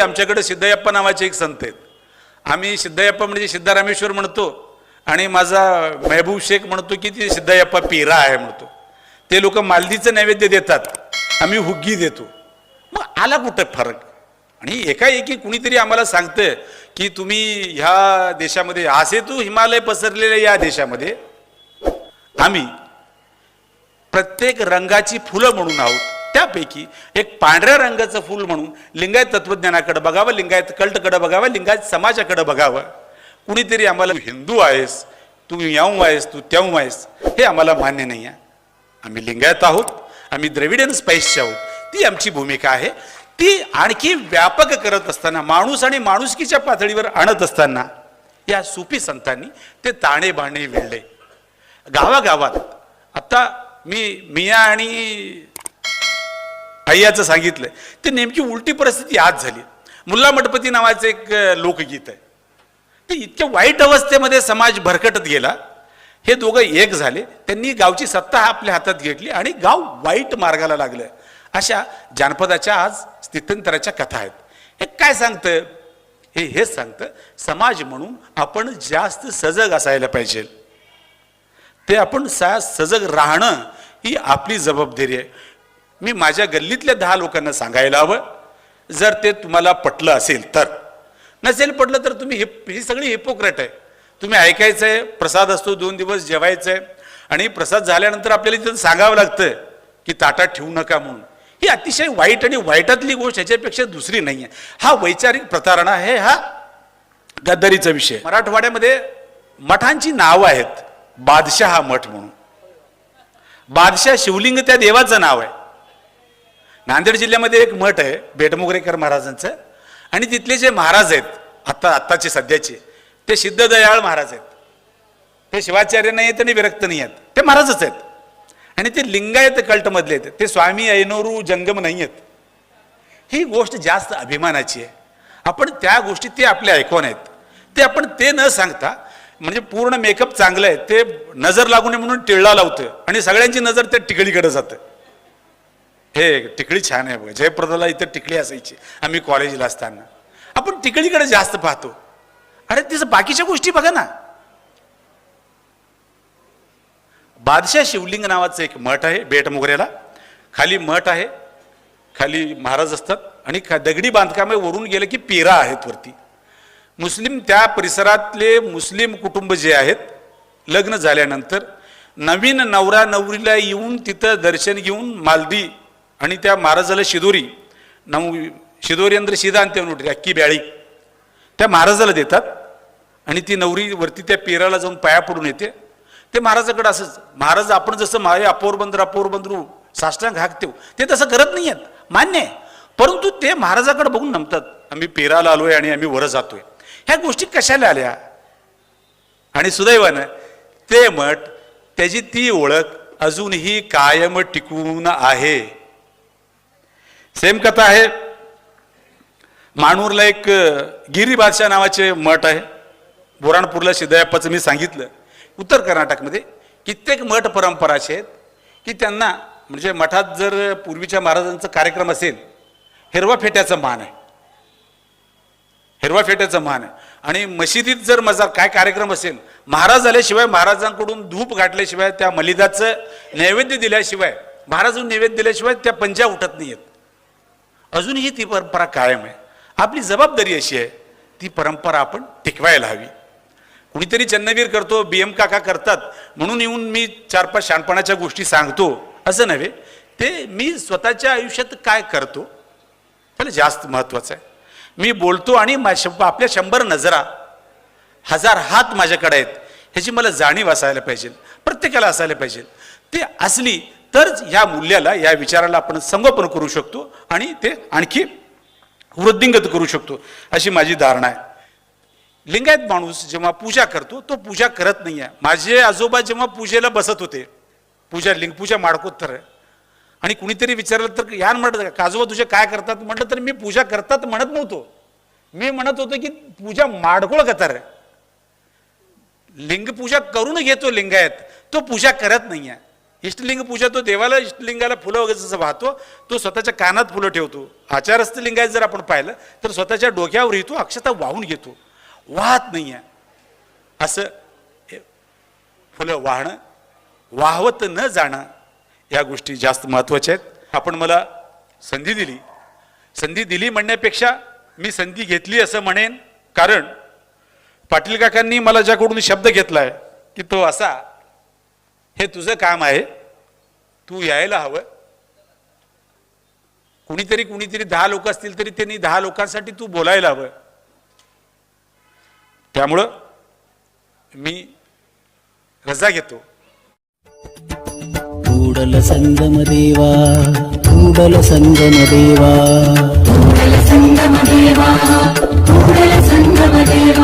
आमच्याकडे सिद्धयप्पा नावाचे एक संत आहेत. आम्ही सिद्धयप्पा म्हणजे सिद्धारामेश्वर म्हणतो आणि माझा मेहबूब शेख म्हणतो की ती सिद्धयप्पा पेरा आहे म्हणतो. ते लोक मालदीचं नैवेद्य देतात. आम्ही हुग्गी देतो. मग आला कुठं फरक? आणि एकाएकी कुणीतरी आम्हाला सांगतं की तुम्ही ह्या देशामध्ये असे तू हिमालय पसरलेल्या या देशामध्ये. आम्ही प्रत्येक रंगाची फुलं म्हणून आहोत. त्यापैकी एक पांढऱ्या रंगाचं फूल म्हणून लिंगायत तत्वज्ञानाकडे बघावं लिंगायत कल्टकडे बघावं लिंगायत समाजाकडे बघावं. कुणीतरी आम्हाला हिंदू आहेस तू याऊ आहेस तू त्याऊ आहेस हे आम्हाला मान्य नाही आहे. आम्ही लिंगायत आहोत आम्ही द्रविडियन स्पाईसचे आहोत. ती आमची भूमिका आहे. ती आणखी व्यापक करत असताना माणूस आणि माणुसकीच्या पातळीवर आणत असताना या सुपी संतांनी ते ताणे बाणे विणले. गावागावात आता मी मिया आणि अय्याचं सांगितलं ते नेमकी उलटी परिस्थिती आज झाली. मुल्ला मठपती नावाचं एक लोकगीत आहे. ते इतक्या वाईट अवस्थेमध्ये समाज भरकटत गेला. हे दोघं एक झाले. त्यांनी गावची सत्ता आपल्या हातात घेतली आणि गाव वाईट मार्गाला लागलं. अशा जानपदाच्या आज स्थित्यंतराच्या कथा आहेत. हे काय सांगतं? हे हेच सांगतं समाज म्हणून आपण जास्त सजग असायला पाहिजे. ते आपण सा सजग राहणं ही आपली जबाबदारी आहे. मी माझ्या गल्लीतल्या दहा लोकांना सांगायला हवं. जर ते तुम्हाला पटलं असेल तर. नसेल पटलं तर तुम्ही हिप ही सगळी हिपोक्रेट आहे. तुम्ही ऐकायचं आहे प्रसाद असतो दोन दिवस जेवायचं आहे आणि प्रसाद झाल्यानंतर आपल्याला तिथं सांगावं लागतं की ताटात ठेवू नका म्हणून. ही अतिशय वाईट आणि वाईटातली गोष्ट याच्यापेक्षा दुसरी नाही आहे हा वैचारिक प्रतारणा आहे हा गद्दारीचा विषय मराठवाड्यामध्ये मठांची नावं आहेत. बादशाह मठ म्हणून. बादशाह शिवलिंग त्या देवाचं नाव आहे. नांदेड जिल्ह्यामध्ये एक मठ आहे बेटमोगरेकर महाराजांचं. आणि तिथले जे महाराज आहेत आत्ता आत्ताचे सध्याचे ते सिद्धदयाळ महाराज आहेत. ते शिवाचार्य नाही आहेत आणि विरक्त नाही आहेत. ते महाराजच आहेत. आणि ते लिंगायत कल्टमधले आहेत. ते स्वामी ऐनोरू जंगम नाही आहेत. ही गोष्ट जास्त अभिमानाची आहे. आपण त्या गोष्टी ते आपले ऐकून आहेत. ते आपण ते न सांगता म्हणजे पूर्ण मेकअप चांगलं आहे ते नजर लागू नये म्हणून टिळला लावतं आणि सगळ्यांची नजर त्या टिकळीकडे जातं. हे टिकळी छान आहे बघा जयप्रदाला इथं टिकळी असायची. आम्ही कॉलेजला असताना. आपण टिकळीकडे जास्त पाहतो. अरे तिचं बाकीच्या गोष्टी बघा ना. बादशाह शिवलिंग नावाचं एक मठ आहे बेटमोगऱ्याला खाली मठ आहे खाली महाराज असतात आणि खा- दगडी बांधकामे वरून गेलं की पेरा आहेत वरती. मुस्लिम त्या परिसरातले मुस्लिम कुटुंब जे आहेत लग्न झाल्यानंतर नवीन नवरा नवरीला येऊन तिथं दर्शन घेऊन मालदी आणि त्या महाराजाला शिदोरी नऊ शिदोरी अंदर शिदा ಅಂತೇವೆ ನೋಡ್ರಿ अक्की ब्याळी. त्या महाराजाला देतात आणि ती नवरी वरती त्या पेराला जाऊन पाया पडून येते. ते महाराजाकडे असंच महाराज आपण जसं माये अपोर बंदर अपोर बंदरू साष्टांग हाकतो ते तसं करत नाही आहेत मान्य आहे. परंतु ते महाराजाकडे बघून नमतात आम्ही पेराला आलोय आणि आम्ही वर जातोय. ह्या गोष्टी कशाला आल्या? आणि सुदैवानं ते मठ त्याची ती ओळख अजूनही कायम टिकून आहे. सेम कथा आहे. माणूरला एक गिरी बादशाह नावाचे मठ आहे. बुराणपूरला सिद्धयप्पाचं मी सांगितलं. उत्तर कर्नाटकमध्ये कित्येक मठ परंपरा असे आहेत की त्यांना म्हणजे मठात जर पूर्वीच्या महाराजांचा कार्यक्रम असेल हिरवा फेट्याचं मान आहे. हिरवा फेट्याचं मान आहे. आणि मशिदीत जर मजा काय कार्यक्रम असेल महाराज आल्याशिवाय महाराजांकडून धूप गाठल्याशिवाय त्या मलिदाचं नैवेद्य दिल्याशिवाय महाराजून नैवेद्य दिल्याशिवाय त्या पंजा उठत नाही आहेत अजूनही ती परंपरा कायम आहे. आपली जबाबदारी अशी आहे ती परंपरा आपण टिकवायला हवी. कुणीतरी चन्नवीर करतो बी एम काका करतात म्हणून येऊन मी चार पाच शहाणपणाच्या गोष्टी सांगतो असं नव्हे. ते मी स्वतःच्या आयुष्यात काय करतो त्याला जास्त महत्त्वाचं आहे. मी बोलतो आणि मा- आपल्या शंभर नजरा हजार हात माझ्याकडे आहेत ह्याची मला जाणीव असायला पाहिजे प्रत्येकाला असायला पाहिजे. ते असली तरच ह्या मूल्याला या विचाराला आपण संगोपन करू शकतो आणि ते आणखी वृद्धिंगत करू शकतो अशी माझी धारणा आहे. लिंगायत माणूस जेव्हा पूजा करतो तो पूजा करत नाही आहे माझे आजोबा जेव्हा पूजेला बसत होते पूजा लिंग पूजा माडकोत्तर आणि कुणीतरी विचारलं तर यान म्हणत काजोबा तुझे काय करतात? म्हटलं तर मी पूजा करतात म्हणत नव्हतो. मी म्हणत होतो की पूजा माडकोळ कतर लिंग पूजा करून घेतो लिंगायत तो पूजा करत नाही आहे इष्टलिंग पूजा तो देवाला इष्टलिंगाला फुलं वगैरे जसं वाहतो तो स्वतःच्या कानात फुलं ठेवतो. आचारस्थ लिंगायत जर आपण पाहिलं तर स्वतःच्या डोक्यावर तो अक्षता वाहून घेतो. वाहत नाही आहे असं फुलं वाहणं वाहवत न जाणं या गोष्टी जास्त महत्त्वाच्या आहेत. आपण मला संधी दिली. संधी दिली म्हणण्यापेक्षा मी संधी घेतली असं म्हणेन. कारण पाटील काकांनी मला ज्याकडून शब्द घेतला आहे की तो असा हे तुझं काम आहे तू यायला हवं कुणीतरी कुणीतरी दहा लोक असतील तरी त्यांनी दहा लोकांसाठी तू बोलायला हवं त्यामुळं मी रजा घेतो ಕೂಡಲ ಸಂಗಮ ದೇವ ಕೂಡಲ ಸಂಗಮ ದೇವ ಕೂಡಲ ಸಂಗಮ ದೇವ ಕೂಡಲ ಸಂಗಮ ದೇವ